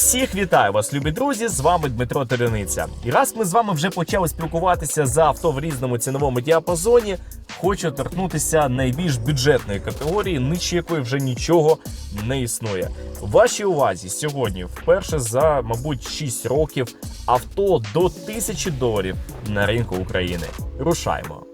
Всіх вітаю вас, любі друзі! З вами Дмитро Терениця. І раз ми з вами вже почали спілкуватися за авто в різному ціновому діапазоні, хочу торкнутися найбільш бюджетної категорії, нижче якої вже нічого не існує. Вашій увазі сьогодні, вперше за, мабуть, 6 років, авто до 1000 доларів на ринку України. Рушаймо.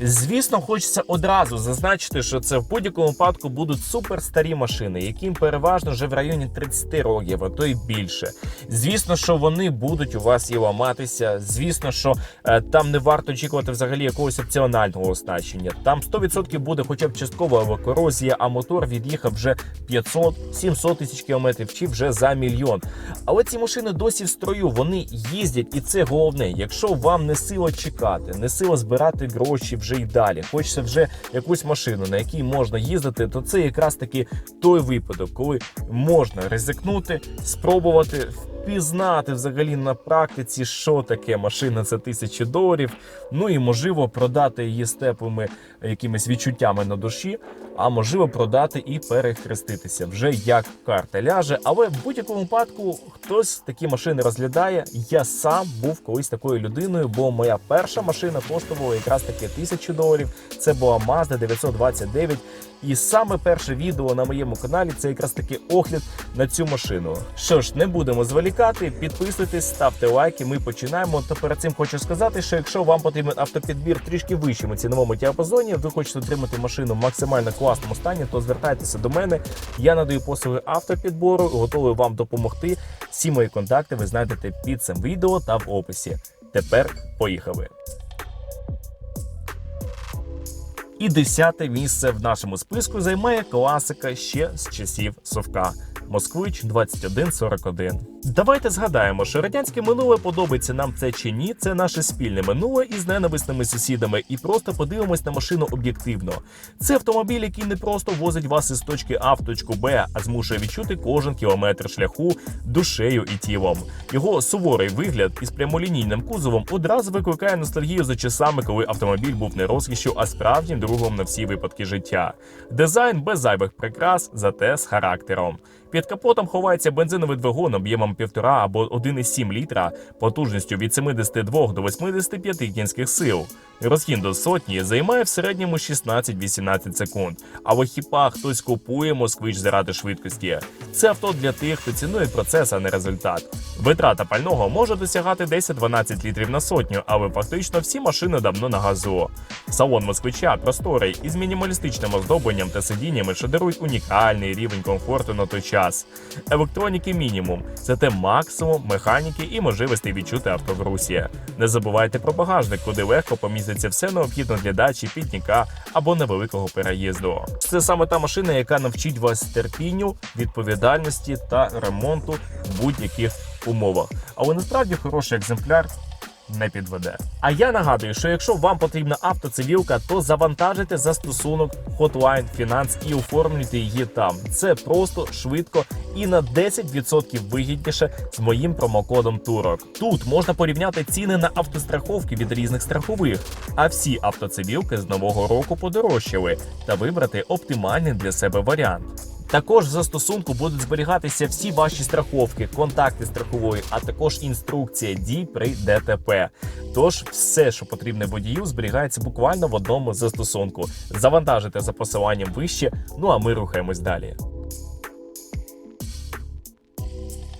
Звісно, хочеться одразу зазначити, що це в будь-якому випадку будуть суперстарі машини, яким переважно вже в районі 30 років, а то й більше. Звісно, що вони будуть у вас і ламатися. Звісно, що е, там не варто очікувати взагалі якогось опціонального оснащення. Там 100% буде хоча б часткова корозія, а мотор від'їхав вже 500-700 тисяч кілометрів чи вже за мільйон. Але ці машини досі в строю, вони їздять, і це головне. Якщо вам не сила чекати, не сила збирати гроші вже й далі, хочеться вже якусь машину, на якій можна їздити, то це якраз таки той випадок, коли можна ризикнути, спробувати. Впізнати взагалі на практиці, що таке машина за тисячі доларів. Ну і можливо продати її з теплими якимись відчуттями на душі, а можливо продати і перехреститися вже як карта ляже. Але в будь-якому випадку хтось такі машини розглядає. Я сам був колись такою людиною, бо моя перша машина коштувала якраз таки тисячу доларів. Це була Mazda 929. І саме перше відео на моєму каналі це якраз таки огляд на цю машину. Що ж, не будемо зволікати, підписуйтесь, ставте лайки. Ми починаємо. То перед цим хочу сказати, що якщо вам потрібен автопідбір трішки вищому ціновому діапазоні, ви хочете отримати машину в максимально класному стані, то звертайтеся до мене. Я надаю послуги автопідбору, готовий вам допомогти. Всі мої контакти ви знайдете під цим відео та в описі. Тепер поїхали. І десяте місце в нашому списку займає класика ще з часів Совка. Москвич 2141. Давайте згадаємо, що радянське минуле подобається нам це чи ні. Це наше спільне минуле із ненависними сусідами, і просто подивимось на машину об'єктивно. Це автомобіль, який не просто возить вас із точки А в точку Б, а змушує відчути кожен кілометр шляху душею і тілом. Його суворий вигляд із прямолінійним кузовом одразу викликає ностальгію за часами, коли автомобіль був не розкішю, а справжнім другом на всі випадки життя. Дизайн без зайвих прикрас, зате з характером. Під капотом ховається бензиновий двигун об'ємом 1,5 або 1,7 літра, потужністю від 72 до 85 кінських сил. Розхід до сотні займає в середньому 16-18 секунд. Але хіба хтось купує москвич заради швидкості? Це авто для тих, хто цінує процес, а не результат. Витрата пального може досягати 10-12 літрів на сотню, але фактично всі машини давно на газу. Салон москвича просторий із мінімалістичним оздобленням та сидіннями, що дарують унікальний рівень комфорту на той час. Електроніки мінімум, зате максимум механіки і можливостей відчути авто в русі. Не забувайте про багажник, куди легко поміститься все необхідне для дачі, пікніка або невеликого переїзду. Це саме та машина, яка навчить вас терпінню, відповідальності та ремонту в будь-яких умовах. Але насправді хороший екземпляр. Не підведе. А я нагадую, що якщо вам потрібна автоцивілка, то завантажите застосунок Hotline Finance і оформлюйте її там. Це просто швидко і на 10% вигідніше з моїм промокодом Турок. Тут можна порівняти ціни на автостраховки від різних страхових, а всі автоцивілки з нового року подорожчали та вибрати оптимальний для себе варіант. Також в застосунку будуть зберігатися всі ваші страховки, контакти страхової, а також інструкція дій при ДТП. Тож все, що потрібне водію, зберігається буквально в одному застосунку. Завантажите за посиланням вище. Ну а ми рухаємось далі.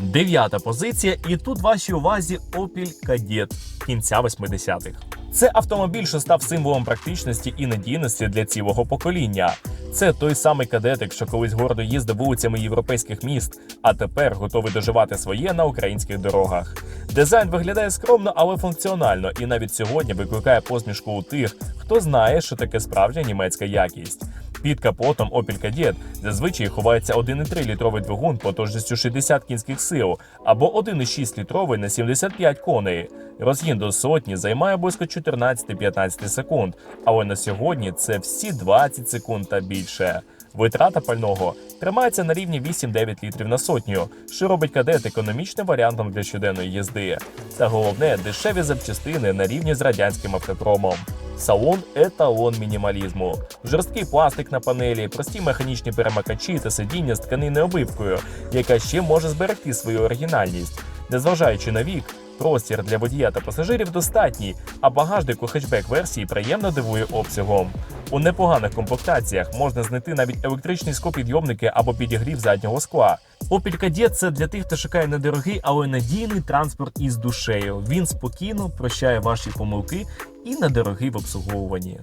Дев'ята позиція, і тут вашій увазі Opel Kadett кінця 80-х. Це автомобіль, що став символом практичності і надійності для цілого покоління. Це той самий кадетик, що колись гордо їздив вулицями європейських міст, а тепер готовий доживати своє на українських дорогах. Дизайн виглядає скромно, але функціонально, і навіть сьогодні викликає посмішку у тих, хто знає, що таке справжня німецька якість. Під капотом Opel Kadett зазвичай ховається 1,3 літровий двигун потужністю 60 кінських сил або 1,6 літровий на 75 коней. Розгін до сотні займає близько 14-15 секунд, але на сьогодні це всі 20 секунд та більше. Витрата пального тримається на рівні 8-9 літрів на сотню, що робить кадет економічним варіантом для щоденної їзди. Та головне дешеві запчастини на рівні з радянським автопромом. Салон еталон мінімалізму. Жорсткий пластик на панелі, прості механічні перемикачі та сидіння з тканини обивкою, яка ще може зберегти свою оригінальність. Незважаючи на вік, простір для водія та пасажирів достатній, а багажник у хетчбек версії приємно дивує обсягом. У непоганих комплектаціях можна знайти навіть електричні склопідйомники або підігрів заднього скла. Opel Kadett – це для тих, хто шукає недорогий, але надійний транспорт із душею. Він спокійно прощає ваші помилки і недорогий в обслуговуванні.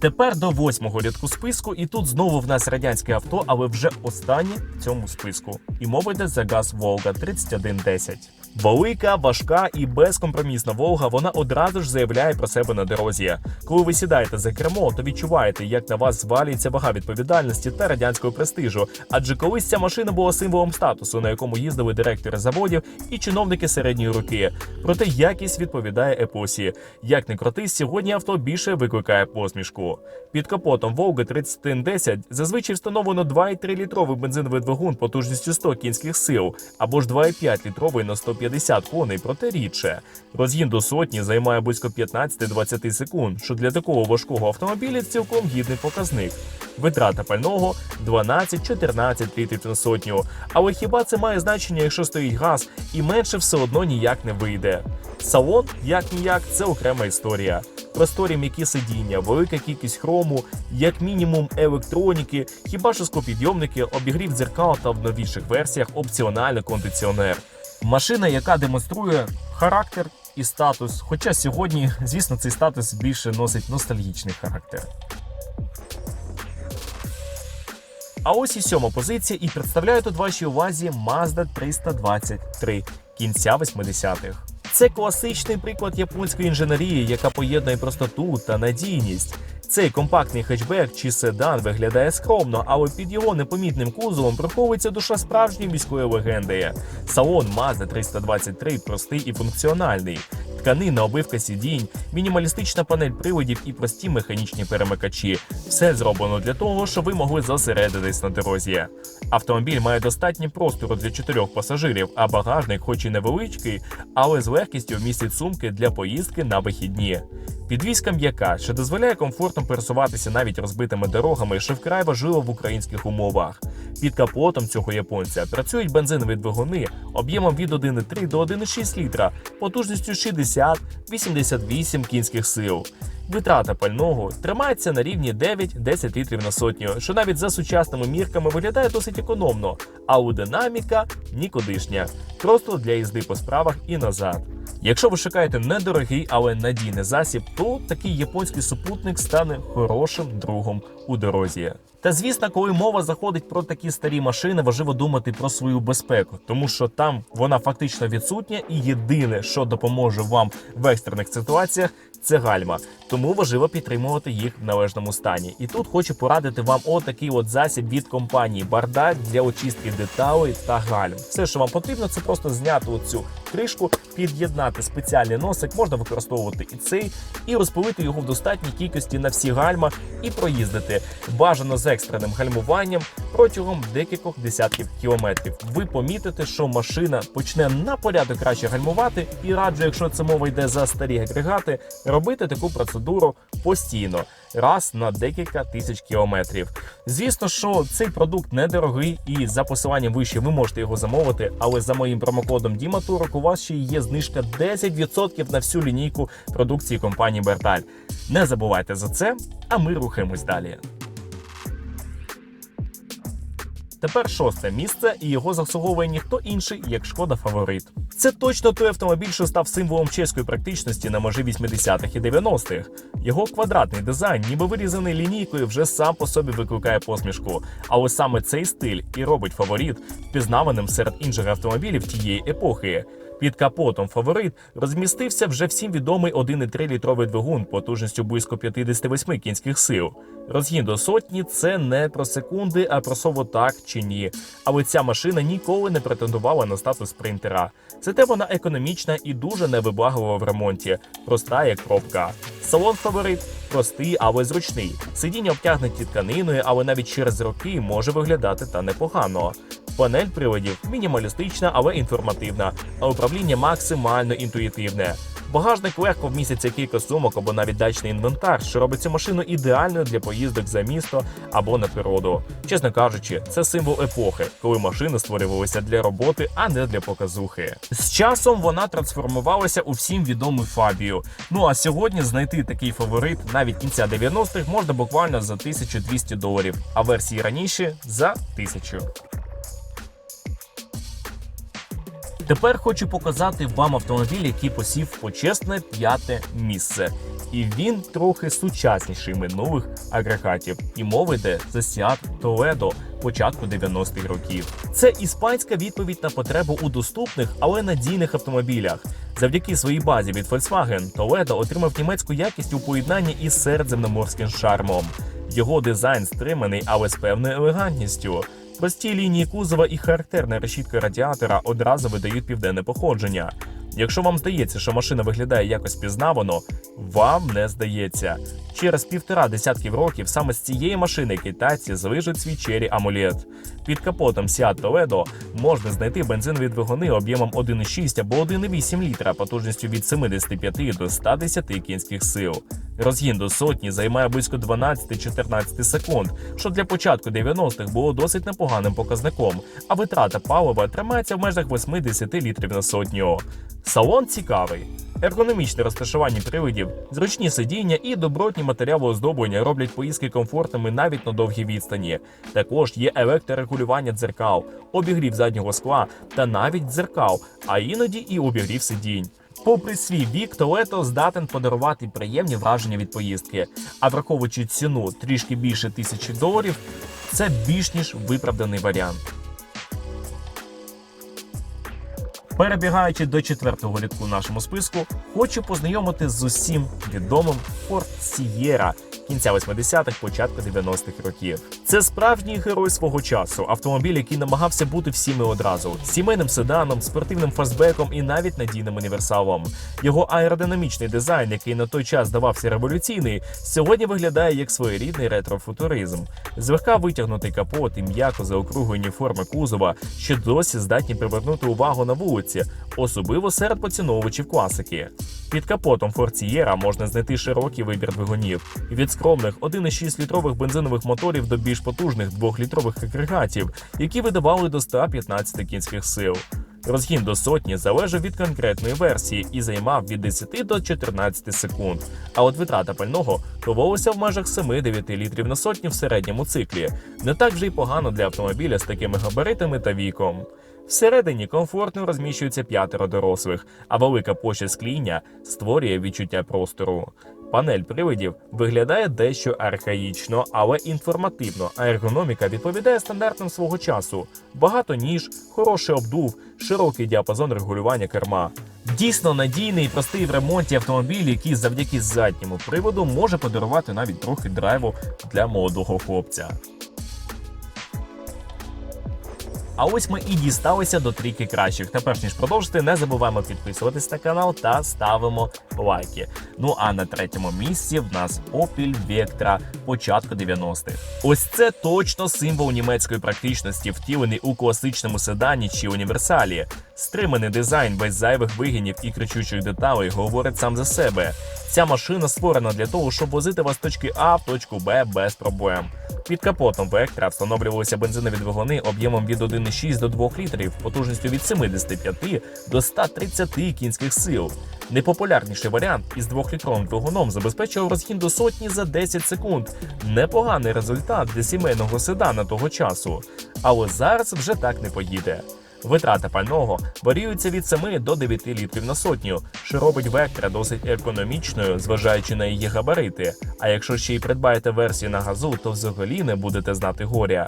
Тепер до восьмого рядку списку, і тут знову в нас радянське авто, але вже останнє в цьому списку. І мова йде за газ Волга 3110. Велика, важка і безкомпромісна Волга, вона одразу ж заявляє про себе на дорозі. Коли ви сідаєте за кермо, то відчуваєте, як на вас звалюється вага відповідальності та радянського престижу. Адже колись ця машина була символом статусу, на якому їздили директори заводів і чиновники середньої руки. Проте якість відповідає епосі. Як не крути, сьогодні авто більше викликає посмішку. Під капотом Волга 3110 зазвичай встановлено 2,3 літровий бензиновий двигун потужністю 100 кінських сил або ж 2,5 літровий на 150 коней, проте рідше. Розгін до сотні займає близько 15-20 секунд, що для такого важкого автомобіля цілком гідний показник. Витрата пального 12-14 літрів на сотню. Але хіба це має значення, якщо стоїть газ, і менше все одно ніяк не вийде. Салон, як ніяк, це окрема історія. Просторі м'які сидіння, велика кількість хрому, як мінімум електроніки, хіба що склопідйомники, обігрів дзеркал та в новіших версіях опціональний кондиціонер. Машина, яка демонструє характер і статус. Хоча сьогодні, звісно, цей статус більше носить ностальгічний характер. А ось і сьома позиція, і представляю тут вашій увазі Mazda 323 кінця 80-х. Це класичний приклад японської інженерії, яка поєднує простоту та надійність. Цей компактний хетчбек чи седан виглядає скромно, але під його непомітним кузовом приховується душа справжньої міської легенди. Салон Mazda 323 простий і функціональний. Тканина, обивка сидінь, мінімалістична панель приводів і прості механічні перемикачі. Все зроблено для того, щоб ви могли зосередитись на дорозі. Автомобіль має достатньо простору для чотирьох пасажирів, а багажник, хоч і невеличкий, але з легкістю вмістить сумки для поїздки на вихідні. Підвізка м'яка, що дозволяє комфортно пересуватися навіть розбитими дорогами, що вкрай важливо в українських умовах. Під капотом цього японця працюють бензинові двигуни об'ємом від 1,3 до 1,6 літра, потужністю 60-88 кінських сил. Витрата пального тримається на рівні 9-10 літрів на сотню, що навіть за сучасними мірками виглядає досить економно, а у динаміка нікудишня, просто для їзди по справах і назад. Якщо ви шукаєте недорогий, але надійний засіб, то такий японський супутник стане хорошим другом у дорозі. Та звісно, коли мова заходить про такі старі машини, важливо думати про свою безпеку, тому що там вона фактично відсутня, і єдине, що допоможе вам в екстрених ситуаціях, це гальма. Тому важливо підтримувати їх в належному стані. І тут хочу порадити вам отакий от засіб від компанії Бардак для очистки деталей та гальм. Все, що вам потрібно, це просто зняти оцю кришку, під'єднати спеціальний носик, можна використовувати і цей, і розпилити його в достатній кількості на всі гальма і проїздити. Бажано з екстреним гальмуванням протягом декількох десятків кілометрів. Ви помітите, що машина почне на порядок краще гальмувати, і раджу, якщо це мова йде за старі агрегати, робити таку процедуру постійно, раз на декілька тисяч кілометрів. Звісно, що цей продукт недорогий, і за посиланням вище ви можете його замовити, але за моїм промокодом Діматурок у вас ще є знижка 10% на всю лінійку продукції компанії Берталь. Не забувайте за це, а ми рухаємось далі. Тепер шосте місце, і його заслуговує ніхто інший, як шкода фаворит. Це точно той автомобіль, що став символом чеської практичності на межі 80-х і 90-х. Його квадратний дизайн, ніби вирізаний лінійкою, вже сам по собі викликає посмішку. Але саме цей стиль і робить фаворит впізнаваним серед інших автомобілів тієї епохи. Під капотом фаворит розмістився вже всім відомий 1,3 літровий двигун потужністю близько 58 кінських сил. Розгін до сотні це не про секунди, а про слово так чи ні. Але ця машина ніколи не претендувала на статус спринтера. Зате вона економічна і дуже невибаглива в ремонті, проста як пробка. Салон фаворит простий, але зручний. Сидіння обтягнуті тканиною, але навіть через роки може виглядати та непогано. Панель приладів мінімалістична, але інформативна, а управління максимально інтуїтивне. Багажник легко вміститься кілька сумок або навіть дачний інвентар, що робить цю машину ідеальною для поїздок за місто або на природу. Чесно кажучи, це символ епохи, коли машини створювалися для роботи, а не для показухи. З часом вона трансформувалася у всім відому Фабію. Ну а сьогодні знайти такий фаворит навіть кінця 90-х можна буквально за 1200 доларів, а версії раніше за 1000. Тепер хочу показати вам автомобіль, який посів почесне п'яте місце. І він трохи сучасніший минулих агрегатів. І мова йде за Seat Toledo початку 90-х років. Це іспанська відповідь на потребу у доступних, але надійних автомобілях. Завдяки своїй базі від Volkswagen Toledo отримав німецьку якість у поєднанні із середземноморським шармом. Його дизайн стриманий, але з певною елегантністю. Прості лінії кузова і характерна решітка радіатора одразу видають південне походження. Якщо вам здається, що машина виглядає якось пізнавано, вам не здається. Через півтора десятків років саме з цієї машини китайці звижуть свій чері амулет. Під капотом Seat Toledo можна знайти бензинові двигуни об'ємом 1,6 або 1,8 літра потужністю від 75 до 110 кінських сил. Розгін до сотні займає близько 12-14 секунд, що для початку 90-х було досить непоганим показником, а витрата палива тримається в межах 80 літрів на сотню. Салон цікавий. Ергономічне розташування привидів, зручні сидіння і добротні матеріали оздоблення роблять поїздки комфортними навіть на довгій відстані. Також є електрорегулювання дзеркал, обігрів заднього скла та навіть дзеркал, а іноді і обігрів сидінь. Попри свій вік, Toledo здатен подарувати приємні враження від поїздки. А враховуючи ціну трішки більше тисячі доларів, це більш ніж виправданий варіант. Перебігаючи до четвертого в нашому списку, хочу познайомити з усім відомим Ford Sierra кінця 80-х, початку 90-х років. Це справжній герой свого часу, автомобіль, який намагався бути всіми одразу: сімейним седаном, спортивним фастбеком і навіть надійним універсалом. Його аеродинамічний дизайн, який на той час здавався революційний, сьогодні виглядає як своєрідний ретрофутуризм. Злегка витягнутий капот і м'яко заокруглені форми кузова, що досі здатні привернути увагу на вулиці, особливо серед поціновувачів класики. Під капотом Форцієра можна знайти широкий вибір двигунів від скромних 1,6 літрових бензинових моторів до більш потужних 2-літрових агрегатів, які видавали до 115 кінських сил. Розгін до сотні залежав від конкретної версії і займав від 10 до 14 секунд. А от витрата пального ховалася в межах 7-9 літрів на сотню в середньому циклі. Не так вже й погано для автомобіля з такими габаритами та віком. Всередині комфортно розміщується п'ятеро дорослих, а велика площа скління створює відчуття простору. Панель привидів виглядає дещо архаїчно, але інформативно, а ергономіка відповідає стандартам свого часу. Багато ніж, хороший обдув, широкий діапазон регулювання керма. Дійсно надійний і простий в ремонті автомобіль, який завдяки задньому приводу може подарувати навіть трохи драйву для молодого хлопця. А ось ми і дісталися до трійки кращих. Та перш ніж продовжити, не забуваємо підписуватись на канал та ставимо лайки. Ну а на третьому місці в нас Opel Vectra початку 90-х. Ось це точно символ німецької практичності, втілений у класичному седані чи універсалі. Стриманий дизайн без зайвих вигинів і кричучих деталей говорить сам за себе. Ця машина створена для того, щоб возити вас з точки А в точку Б без проблем. Під капотом Vectra встановлювалися бензинові двигуни об'ємом від 1,6 до 2 літрів, потужністю від 75 до 130 кінських сил. Найпопулярніший варіант із 2-літровим двигуном забезпечував розхід до сотні за 10 секунд. Непоганий результат для сімейного седана того часу. Але зараз вже так не поїде. Витрата пального варіюється від 7 до 9 літрів на сотню, що робить Vectra досить економічною, зважаючи на її габарити. А якщо ще й придбаєте версію на газу, то взагалі не будете знати горя.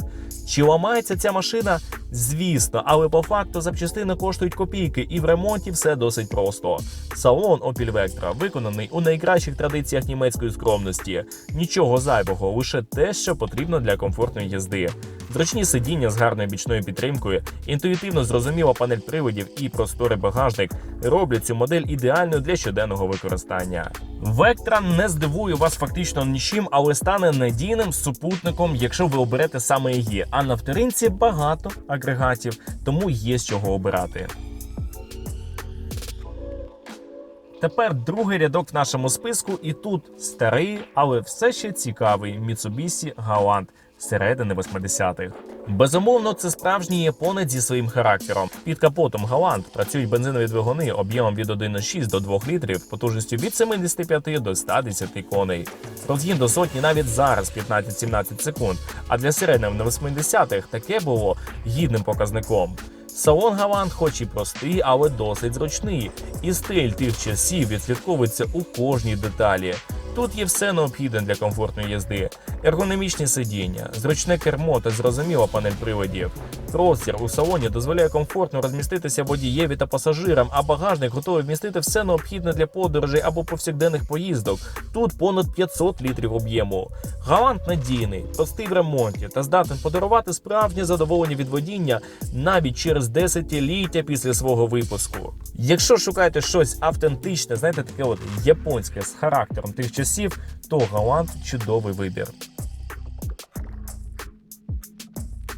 Чи ламається ця машина? Звісно, але по факту запчастини коштують копійки, і в ремонті все досить просто. Салон Opel Vectra виконаний у найкращих традиціях німецької скромності. Нічого зайвого, лише те, що потрібно для комфортної їзди. Зручні сидіння з гарною бічною підтримкою, інтуїтивно зрозуміла панель приводів і просторий багажник роблять цю модель ідеальною для щоденного використання. Вектра не здивує вас фактично нічим, але стане надійним супутником, якщо ви оберете саме її. А на вторинці багато агрегатів, тому є з чого обирати. Тепер другий рядок в нашому списку, і тут старий, але все ще цікавий Mitsubishi Galant середини 80-х. Безумовно, це справжній японець зі своїм характером. Під капотом Галант працюють бензинові двигуни об'ємом від 1,6 до 2 літрів, потужністю від 75 до 110 коней. Розгін до сотні навіть зараз 15-17 секунд. А для середнього на 80-х таке було гідним показником. Салон Галант, хоч і простий, але досить зручний, і стиль тих часів відслідковується у кожній деталі. Тут є все необхідне для комфортної їзди: ергономічні сидіння, зручне кермо та зрозуміла панель приводів. Простір у салоні дозволяє комфортно розміститися водієві та пасажирам, а багажник готовий вмістити все необхідне для подорожей або повсякденних поїздок. Тут понад 500 літрів об'єму. Галант надійний, простий в ремонті та здатен подарувати справжнє задоволення від водіння навіть через десятиліття після свого випуску. Якщо шукаєте щось автентичне, знаєте, таке от японське з характером тих часів, то Галант чудовий вибір.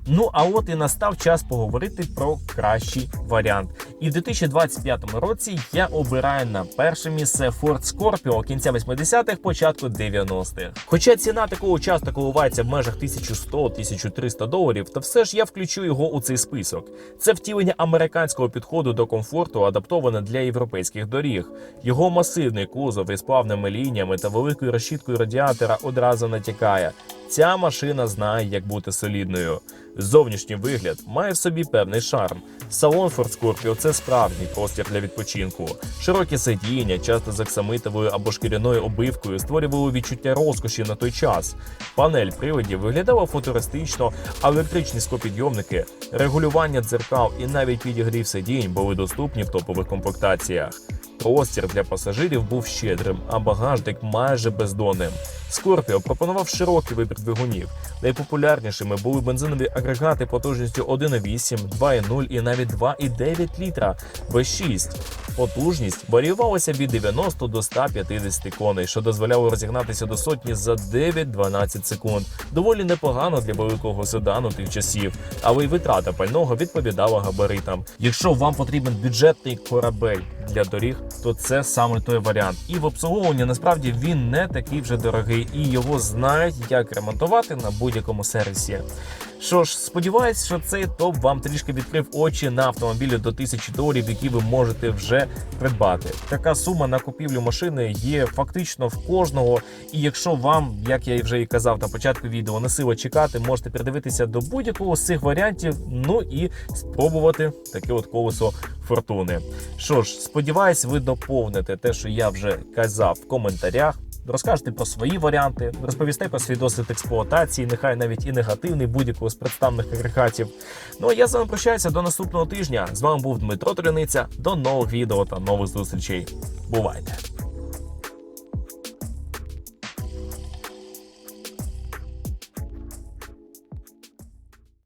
Ну а от і настав час поговорити про кращий варіант. І в 2025 році я обираю на перше місце Ford Scorpio кінця 80-х, початку 90-х. Хоча ціна такого часто коливається в межах 1100-1300 доларів, то все ж я включу його у цей список. Це втілення американського підходу до комфорту, адаптоване для європейських доріг. Його масивний кузов із плавними лініями та великою розчіткою радіатора одразу натякає. Ця машина знає, як бути солідною. Зовнішній вигляд має в собі певний шарм. Салон Ford Scorpio – це справжній простір для відпочинку. Широкі сидіння, часто з аксамитовою або шкіряною обивкою, створювали відчуття розкоші на той час. Панель приводів виглядала футуристично, а електричні скопідйомники, регулювання дзеркал і навіть підігрів сидінь були доступні в топових комплектаціях. Простір для пасажирів був щедрим, а багажник майже бездонним. Скорпіо пропонував широкий вибір двигунів. Найпопулярнішими були бензинові агрегати потужністю 1,8, 2,0 і навіть 2,9 літра V6. Потужність варіювалася від 90 до 150 коней, що дозволяло розігнатися до сотні за 9-12 секунд. Доволі непогано для великого седану тих часів, але й витрата пального відповідала габаритам. Якщо вам потрібен бюджетний корабель для доріг, то це саме той варіант. І в обслуговуванні насправді він не такий вже дорогий, і його знають, як ремонтувати на будь-якому сервісі. Що ж, сподіваюсь, що цей топ вам трішки відкрив очі на автомобілі до 1000 доларів, які ви можете вже придбати. Така сума на купівлю машини є фактично в кожного. І якщо вам, як я вже і казав на початку відео, не сила чекати, можете придивитися до будь-якого з цих варіантів. Ну і спробувати таке от колесо фортуни. Що ж, сподіваюсь, ви доповните те, що я вже казав в коментарях. Розкажете про свої варіанти, розповісте про свій досвід експлуатації, нехай навіть і негативний будь-якого з представних агрегатів. Ну а я з вами прощаюся до наступного тижня. З вами був Дмитро Триниця. До нових відео та нових зустрічей. Бувайте!